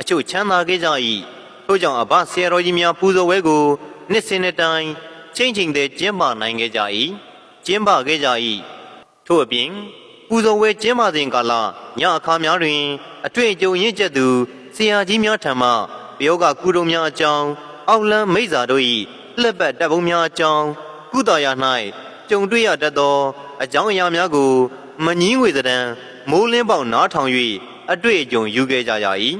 အချို့ချမ်းသာခဲ့ကြ၏ထို့ကြောင့်အဘဆရာတော်ကြီးများပူဇော်ဝဲကိုနှစ်စဉ်နှစ်တိုင်းချိန်ချိန်တည်းကျင်းပနိုင်ခဲ့ကြ၏ကျင်းပခဲ့ကြ၏ထို့အပြင်ပူဇော်ဝဲကျင်းပစဉ်ကာလညအခါများတွင် အတွေ့အကြုံရင့်ကျက်သူဆရာကြီးများထံမှပယောဂကုတုများအကြောင်းအောက်လန်းမိစ္ဆာတို့၏လက်ပတ်တပ်ပုံများအကြောင်းကုသရာ၌ကြုံတွေ့ရတတ်သောအကြောင်းအရာများကို မငင်းငွေသဏ္ဍာန်မိုးလင်းပေါက်နားထောင်၍အတွေ့အကြုံယူခဲ့ကြရ၏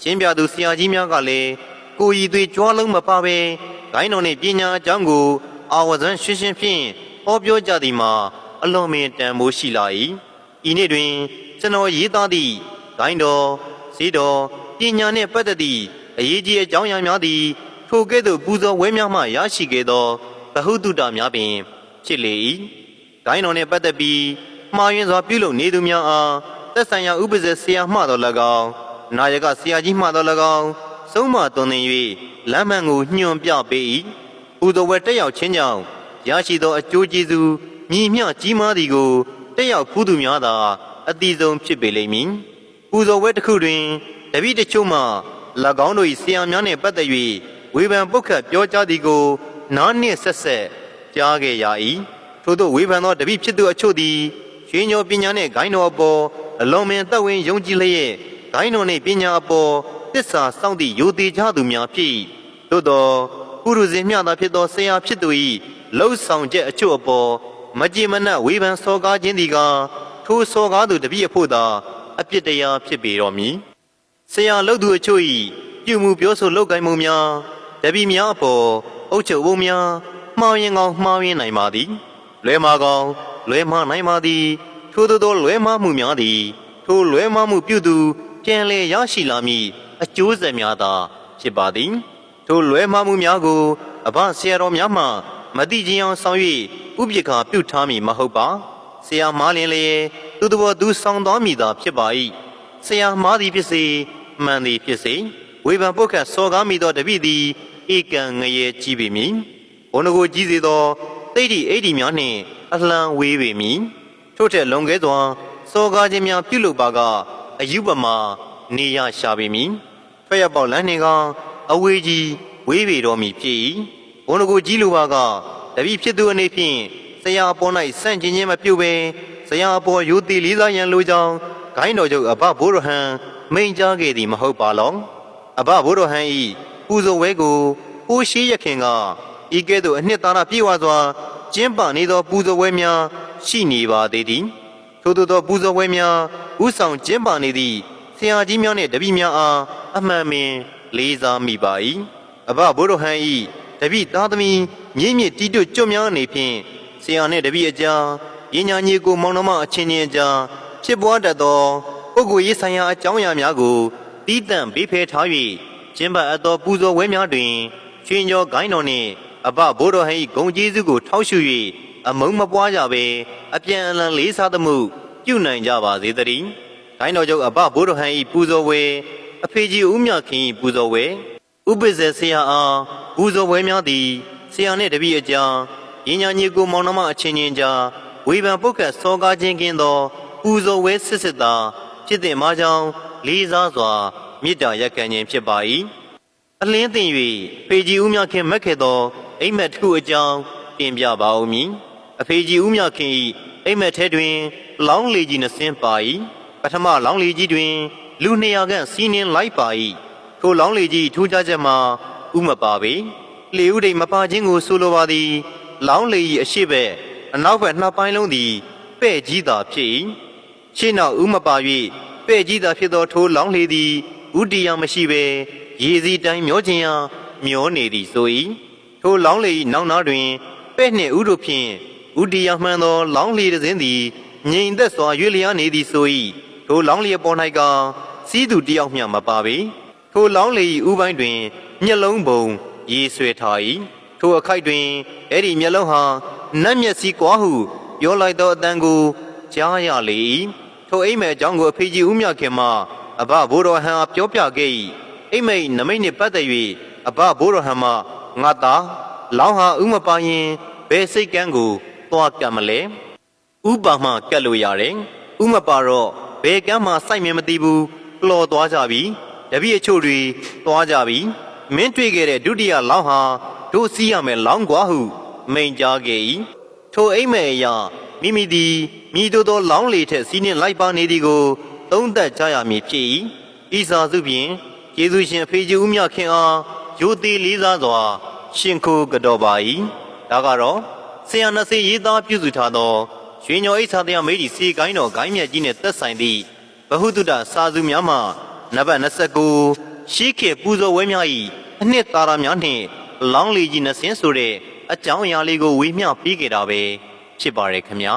ရှင်းပြသူဆရာကြီးများကလည်းကိုယ်ရည်သွေးကြွားလုံးမပါဘဲဂိုင်းတော်နှင့်ပညာအကြောင်းကိုအာဝဇန်ရှင်းရှင်းဖြင့်ဟောပြောကြသည်မှာအလွန်ပင်တန်မိုးရှိလာ၏ဤနေ့တွင်ကျွန်တော်ရေးသားသည့်ဂိုင်းတော်ဈေးတော်ပညာနှင့်ပတ်သက်သည့်အရေးကြီးအကြောင်းအရာများသည်ထိုကဲ့သို့ပူဇော်ဝဲများမှရရှိခဲ့သောဗဟုတုတများပင်ဖြစ်လေ၏ဂိုင်းတော်နှင့်ပတ်သက်ပြီးမှားယွင်းစွာပြုလုပ်နေသူများအားသက်ဆိုင်ရာဥပဇေဆရာမှတော်၎င်း နာယကဆရာကြီးမှတော်၎င်းဆုံးမသွန်သင်၍လမ်းမှန်ကိုညွှန်ပြပေး၏ပူဇော်ဝဲတက်ရောက်ခြင်းကြောင့်ရရှိသောအကျိုးကျေးဇူးမြည်မျှကြီးမားသည်ကိုတက်ရောက်ဖူးသူများသာအတိဆုံးဖြစ်ပေလိမ့်မည်ပူဇော်ဝဲတစ်ခုတွင်တပည့်တချို့မှ၎င်းတို့၏ဆရာများနှင့်ပတ်သက်၍ဝေဖန်ပုတ်ခတ်ပြောကြားသည်ကိုနားနှင့်ဆက်ဆက်ကြားခဲ့ရ၏ထို့သောဝေဖန်သောတပည့်ဖြစ်သူအချို့သည်ရွှေညောပညာနှင့်ဂိုင်းတော်အပေါ်အလုံးမင်းသက်ဝင်ယုံကြည်လျက် ဂိုင်းတော်နှင့်ပညာအပေါ်တစ္ဆာစောင့်သည့်ယိုသေးကြသူများဖြစ်၏သို့သောပုရုဇဉ်မျှသာဖြစ်သောဆရာဖြစ်သူ၏လှုပ်ဆောင်ချက်အချို့အပေါ်မကြည်မနှက်ဝေဖန်စော်ကားခြင်းသည်ကထိုစော်ကားသူတပည့်အဖို့သာအပြစ်တရားဖြစ်ပေတော်မူဆရာလုပ်သူအချို့၏ပြုမှုပြောဆိုလုပ်ကိုင်မှုများတပည့်များအပေါ်အုပ်ချုပ်ပုံများမှားရင်ကောင်းမှားရင်နိုင်ပါသည်လွဲမာကောင်းလွဲမာနိုင်ပါသည်ထိုသို့သောလွဲမာမှုများသည်ထိုလွဲမာမှုပြုသူ ပြန်လည်ရရှိလာမည်အကျိုးဆက်များသာဖြစ်ပါသည်ထိုလွဲမာမှုများကိုအဘဆရာတော်များမှမတိခြင်းအောင်ဆောင်၍ဥပိ္ပခာပြုထားမည်မဟုတ်ပါဆရာမားလင်လျက်သူတော်သူဆောင်တော်မည်သာဖြစ်ပါ၏ဆရာမားသည်ဖြစ်စေမှန်သည်ဖြစ်စေဝေဖန်ပုတ်ခတ်စော်ကားမိသောတပိသည်ဧကံငရေကြည့်ပေမည်ဘုန်းတော်ကိုကြီးစေသောတိတ်တိအိတ်ဒီများနှင့်အလှမ်းဝေးပေမည်ထို့ထက်လွန်ကဲစွာစော်ကားခြင်းများပြုလုပ်ပါက အယူပမာနေရရှာပေမည်ထွက်ရပေါက်လမ်းနှင့်ကအဝေးကြီးဝေးပေတော်မူဖြစ်၏ဘုန်းတော်ကိုကြီးလိုပါကတပိဖြစ်သူအနေဖြင့်ဆရာအပေါ်၌စန့်ကျင်ခြင်းမပြုဘဲဆရာအပေါ်ယိုတိလေးစားရန်လိုကြောင်းဂိုင်းတော်ချုပ်အဘဘိုးရဟန်မိန်ကြားခဲ့သည်မဟုတ်ပါလောအဘဘိုးရဟန်ဤပူဇော်ဝဲကိုပိုးရှိရခင်ကဤကဲ့သို့အနှစ်သာရပြေဝစွာကျင်းပနေသောပူဇော်ဝဲများရှိနေပါသေးသည် ထို့သောသောပူဇော်ဝဲများဥဆောင်ကျင်းပနေသည့်ဆရာကြီးများနှင့်တပည့်များအားအမှန်ပင်လေးစားမိပါ၏အဘဘိုးရဟန်ဤတပည့်သားသမီးမြင့်မြင့်တီးတွကြွများအနေဖြင့်ဆရာနှင့်တပည့်အကြားပညာညီကိုမောင်နှမအချင်းချင်းအကြားဖြစ်ပွားတတ်သောပုဂ္ဂိုလ်ရေးဆိုင်ရာအကြောင်းအရာများကိုတီးတန့်ဘေးဖယ်ထား၍ကျင်းပအပ်သောပူဇော်ဝဲများတွင်ချွင်ကျော်ဂိုင်းတော်နှင့်အဘဘိုးတော်ဟန်၏ဂုံကျေးဇူးကိုထောက်ရှု၍ အမုံမပွားကြဘဲအပြန်အလှန်လေးစားသမှုပြုနိုင်ကြပါစေတည်းဂိုင်းတော်ချုပ်အဘဘိုးတော်ဟန်၏ပူဇော်ဝဲအဖေကြီးဦးမြခင်၏ပူဇော်ဝဲဥပ္ပဇေဆရာအားပူဇော်ဝဲများသည်ဆရာနှင့်တပည့်အကြားရင်းညာညီကိုမောင်နှမအချင်းချင်းကြားဝေဖန်ပုတ်ခတ်စောကားခြင်းကင်းသောပူဇော်ဝဲစစ်စစ်သာဖြစ်တဲ့မှာကြောင့်လေးစားစွာမေတ္တာရက်ခံခြင်းဖြစ်ပါ၏အလင်းသိမ့်၍ဖေကြီးဦးမြခင်မက်ခဲ့သောအိမ်မက်တစ်ခုအကြောင်းတင်ပြပါဦးမည် အဖေကြီးဦးမြခင်၏အိမ်မက်ထဲတွင် လောင်းလေကြီးနှစင်းပါ၏ပထမလောင်းလေကြီးတွင် လူ200ခန့်စီးနှင်းလိုက်ပါ၏ထိုလောင်းလေကြီးထူးခြားချက်မှာဥမပါပေလေဥဒိတ်မပါခြင်းကိုဆိုလိုပါသည် လောင်းလေ၏အရှိဘက်အနောက်ဘက်နှစ်ပိုင်းလုံးသည်ပဲ့ကြီးသာဖြစ်၏ရှေ့နောက်ဥမပါ၍ပဲ့ကြီးသာဖြစ်သောထိုလောင်းလေသည်ဥတီယမရှိဘဲရေစီတိုင်းမျောခြင်းရာမျောနေသည်ဆို၏ထိုလောင်းလေ၏နောက်နားတွင်ပဲ့နှင့်ဥတို့ဖြင့် ဥတီယမှန်သော လောင်းလေတစ်စင်းသည်ငြိမ်သက်စွာရွေ့လျားနေသည်ဆို၏ထိုလောင်းလေပေါ်၌ကစီးသူတယောက်မျှမပါပေထိုလောင်းလေ၏ဥပိုင်းတွင်မျက်လုံးပုံရေးဆွဲထား၏ထိုအခိုက်တွင်အဲ့ဒီမျက်လုံးဟာနတ်မျက်စိကွာဟုပြောလိုက်သောအတန်ကိုကြားရလေ၏ထိုအိမ်မဲအကြောင်းကိုအဖေကြီးဦးမြခင်မှအဘဘိုးတော်ဟန်အားပြောပြခဲ့၏အိမ်မဲ၏နမိတ်နှင့်ပတ်သက်၍အဘဘိုးတော်ဟန်မှငါသားလောင်းဟာဥမပါရင်ဘယ်စိတ်ကန်းကို သွားကပ်မလဲဥပါမှကတ်လို့ရတယ်ဥမပါတော့ဘယ်ကမ်းမှစိုက်မြင်မသိဘူးပလော်သွားကြပြီတပည့်အချို့တွေသွားကြပြီမင်းတွေ့ခဲ့တဲ့ဒုတိယလောင်းဟာတို့စီးရမယ်လောင်းကွာဟု မိန်ကြားခဲ့၏ထိုအိမ်မက်အရာမိမိသည်မိတို့သောလောင်းလေထက်စီးနှင့်လိုက်ပါနေသည်ကို သုံးသက်ကြရမည်ဖြစ်၏ဤစာစုဖြင့်ယေရှုရှင်အဖေကြီးဦးမြခင်အားယိုသေးလေးစားစွာ ရှင်ခိုးကြတော်ပါ၏ဒါကတော့ ဆရာနစေရေးသားပြုစုထားသောရွှေညောအိဆာတရားမေးဒီစီကိုင်းတော်ဂိုင်းမြတ်ကြီးနှင့်သက်ဆိုင်သည့်ဗဟုတုတစာစုများမှနံပါတ်29ရှိခေပူဇော်ဝဲများ၏အနှစ်သာရများနှင့်လောင်းလီကြီးနှစင်းဆိုတဲ့အကြောင်းအရာလေးကိုဝေမျှပြီးကြတာပဲဖြစ်ပါရယ်ခင်ဗျာ